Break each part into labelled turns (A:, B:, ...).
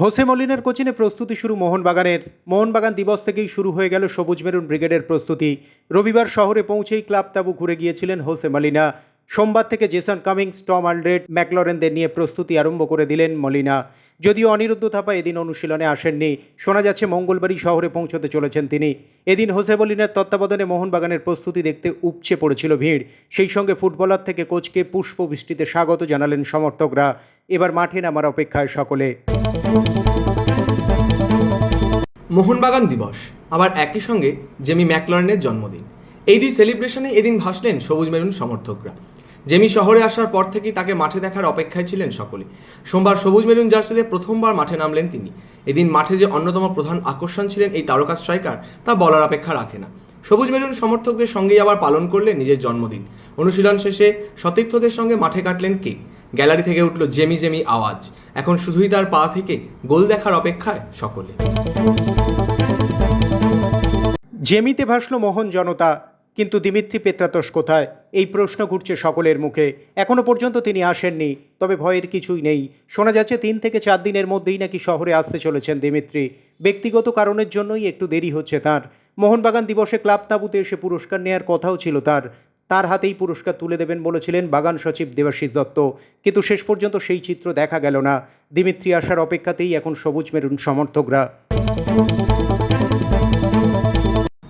A: Jose মলিনের কোচিনে প্রস্তুতি শুরু মোহনবাগানের। মোহনবাগান দিবস থেকেই শুরু হয়ে গেল সবুজ মেরুন ব্রিগেডের প্রস্তুতি। রবিবার শহরে পৌঁছেই ক্লাব তাবু ঘুরে গিয়েছিলেন হোসে মলিনা। সোমবার থেকে জেসন কামিংস, টম আলড্রেড, ম্যাকলরেনদের নিয়ে প্রস্তুতি আরম্ভ করে দিলেন মলিনা। যদিও অনিরুদ্ধ থাপা এদিন অনুশীলনে আসেননি, শোনা যাচ্ছে মঙ্গলবারই শহরে পৌঁছতে চলেছেন তিনি। এদিন হোসে মলিনার তত্ত্বাবধানে মোহনবাগানের প্রস্তুতি দেখতে উপচে পড়েছিল ভিড়। সেই সঙ্গে ফুটবলার থেকে কোচকে পুষ্পবৃষ্টিতে স্বাগত জানালেন সমর্থকরা। এবার মাঠে নামার অপেক্ষায় সকলে।
B: মোহনবাগান দিবস, আবার একই সঙ্গে জেমি ম্যাকলরেনের জন্মদিন। এই দুই সেলিব্রেশনে এদিন ভাসলেন সবুজ মেরুন সমর্থকরা। জেমি শহরে আসার পর থেকেই তাকে মাঠে দেখার অপেক্ষায় ছিলেন সকলে। সোমবার সবুজ মেরুন জার্সিতে প্রথমবার মাঠে নামলেন তিনি। এদিন মাঠে যে অন্যতম প্রধান আকর্ষণ ছিলেন এই তারকা স্ট্রাইকার, তা বলার অপেক্ষা রাখে না। সবুজ মেরুন সমর্থকদের সঙ্গেই আবার পালন করলেন নিজের জন্মদিন। অনুশীলন শেষে সতীর্থদের সঙ্গে মাঠে কাটলেন কেক গ্যালারি থেকে উঠল জেমি জেমি আওয়াজ। এখন শুধুই তার পা থেকে গোল দেখার অপেক্ষায় সকলে।
A: জেমিতে ভাসল মোহন জনতা কিন্তু দিমিত্রি পেত্রাতস কোথায়? এই প্রশ্ন ঘুরছে সকলের মুখে। এখনও পর্যন্ত তিনি আসেননি, তবে ভয়ের কিছুই নেই। শোনা যাচ্ছে তিন থেকে চার দিনের মধ্যেই নাকি শহরে আসতে চলেছেন দিমিত্রি। ব্যক্তিগত কারণের জন্যই একটু দেরি হচ্ছে তার। মোহনবাগান দিবসে ক্লাব তাঁবুতে এসে পুরস্কার নেয়ার কথাও ছিল তার। তার হাতেই পুরস্কার তুলে দেবেন বলেছিলেন বাগান সচিব দেবাশিস দত্ত। কিন্তু শেষ পর্যন্ত সেই চিত্র দেখা গেল না। দিমিত্রি আসার অপেক্ষাতেই এখন সবুজ মেরুন সমর্থকরা।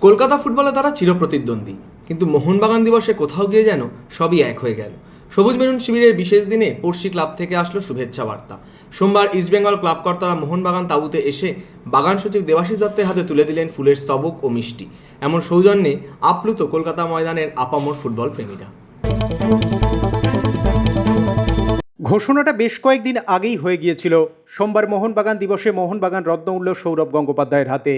B: কলকাতা ফুটবলে তারা চিরপ্রতিদ্বন্দ্বী। কিন্তু মোহনবাগান দিবসে কোথাও গিয়ে যেন সবই এক হয়ে গেল। সবুজ মেরুন শিবিরের বিশেষ দিনে পড়শি ক্লাব থেকে আসলো শুভেচ্ছা বার্তা। সোমবার ইস্টবেঙ্গল ক্লাব কর্তারা মোহনবাগান তাঁবুতে এসে বাগান সচিব দেবাশিস দত্তের হাতে তুলে দিলেন ফুলের স্তবক ও মিষ্টি। এমন সৌজন্যে আপ্লুত কলকাতা ময়দানের আপামর ফুটবল প্রেমীরা।
A: ঘোষণাটা বেশ কয়েকদিন আগেই হয়ে গিয়েছিল। সোমবার মোহনবাগান দিবসে মোহনবাগান রত্ন উঠল সৌরভ গঙ্গোপাধ্যায়ের হাতে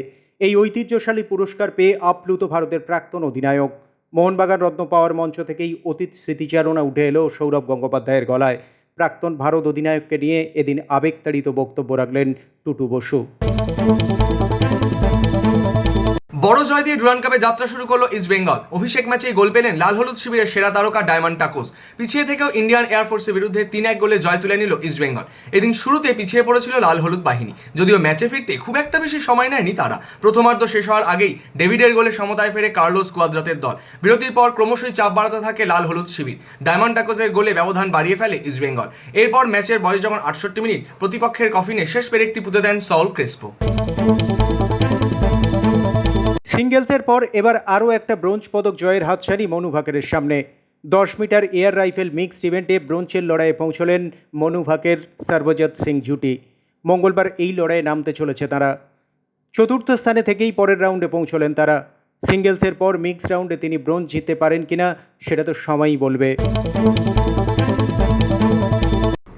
A: এই ঐতিহ্যশালী পুরস্কার পেয়ে আপ্লুত ভারতের প্রাক্তন অধিনায়ক। মোহনবাগান রত্ন পাওয়ার মঞ্চ থেকেই অতীত স্মৃতিচারণা উঠে এলো সৌরভ গঙ্গোপাধ্যায়ের গলায়। প্রাক্তন ভারত অধিনায়ককে নিয়ে এদিন আবেগতাড়িত বক্তব্য রাখলেন টুটু বসু।
B: বড় জয় দিয়ে ডুরান কাপে যাত্রা শুরু করল ইস্ট বেঙ্গল অভিষেক ম্যাচেই গোল পেলেন লাল হলুদ শিবিরের সেরা তারকা ডায়মন্ড টাকোস। পিছিয়ে থেকেও ইন্ডিয়ান এয়ারফোর্সের বিরুদ্ধে তিন এক গোলে জয় তুলে নিল ইস্ট বেঙ্গল এদিন শুরুতে পিছিয়ে পড়েছিল লাল হলুদ বাহিনী। যদিও ম্যাচে ফিরতে খুব একটা বেশি সময় নেয়নি তারা। প্রথমার্ধ শেষ হওয়ার আগেই ডেভিডের গোলে সমতায় ফেরে কার্লোস কোয়াদ্রাতের দল। বিরতির পর ক্রমশই চাপ বাড়াতে থাকে লাল হলুদ শিবির। ডায়মন্ড টাকোসের গোলে ব্যবধান বাড়িয়ে ফেলে ইস্ট বেঙ্গল এরপর ম্যাচের বয়স যখন আটষট্টি মিনিট, প্রতিপক্ষের কফিনে শেষ পেরেকটি পুঁতে দেন সল ক্রেসপো।
A: সিঙ্গেলসের পর এবার আরও একটা ব্রোঞ্জ পদক জয়ের হাতছানি মনু ভাকেরের সামনে। দশ মিটার এয়ার রাইফেল মিক্সড ইভেন্টে ব্রোঞ্জের লড়াইয়ে পৌঁছলেন মনু ভাকের সর্বজত সিং জুটি মঙ্গলবার এই লড়াইয়ে নামতে চলেছে তারা। চতুর্থ স্থানে থেকেই পরের রাউন্ডে পৌঁছলেন তারা। সিঙ্গেলসের পর মিক্সড রাউন্ডে তিনি ব্রোঞ্জ জিততে পারেন কিনা, সেটা তো সময়ই বলবে।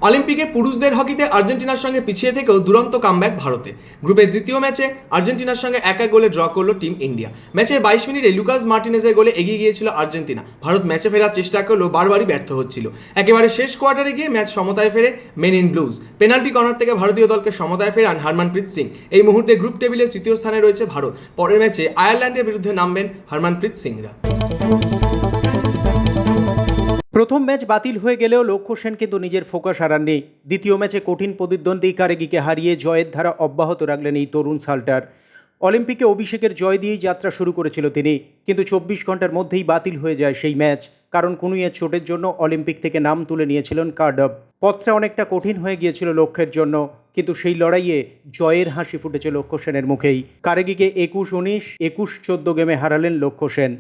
B: অলিম্পিকে পুরুষদের হকিতে আর্জেন্টিনার সঙ্গে পিছিয়ে থেকেও দুরন্ত কামব্যাক ভারতে। গ্রুপের দ্বিতীয় ম্যাচে আর্জেন্টিনার সঙ্গে এক এক গোলে ড্র করল টিম ইন্ডিয়া। ম্যাচের বাইশ মিনিটে লুকাস মার্টিনেজের গোলে এগিয়ে গিয়েছিল আর্জেন্টিনা। ভারত ম্যাচে ফেরার চেষ্টা করলেও বারবারই ব্যর্থ হচ্ছিল। একেবারে শেষ কোয়ার্টারে গিয়ে ম্যাচ সমতায় ফেরে men in blues penalty corner থেকে ভারতীয় দলকে সমতায় ফেরান হারমানপ্রীত সিং। এই মুহূর্তে গ্রুপ টেবিলে তৃতীয় স্থানে রয়েছে ভারত। পরের ম্যাচে আয়ারল্যান্ডের বিরুদ্ধে নামবেন হারমানপ্রীত সিংরা।
A: প্রথম ম্যাচ বাতিল হয়ে গেলেও লক্ষ্য সেন কিন্তু নিজের ফোকাস হারাননি। দ্বিতীয় ম্যাচে কঠিন প্রতিদ্বন্দ্বী কারেগিকে হারিয়ে জয়ের ধারা অব্যাহত রাখলেন এই তরুণ সাল্টার। অলিম্পিকে অভিষেকের জয় দিয়েই যাত্রা শুরু করেছিল তিনি, কিন্তু চব্বিশ ঘণ্টার মধ্যেই বাতিল হয়ে যায় সেই ম্যাচ। কারণ কুনুইয়ের চোটের জন্য অলিম্পিক থেকে নাম তুলে নিয়েছিলেন কার্ডব। পথটা অনেকটা কঠিন হয়ে গিয়েছিল লক্ষ্যের জন্য, কিন্তু সেই লড়াইয়ে জয়ের হাসি ফুটেছে লক্ষ্য সেনের মুখেই। কারেগিকে একুশ উনিশ, একুশ চোদ্দ গেমে হারালেন লক্ষ্য সেন।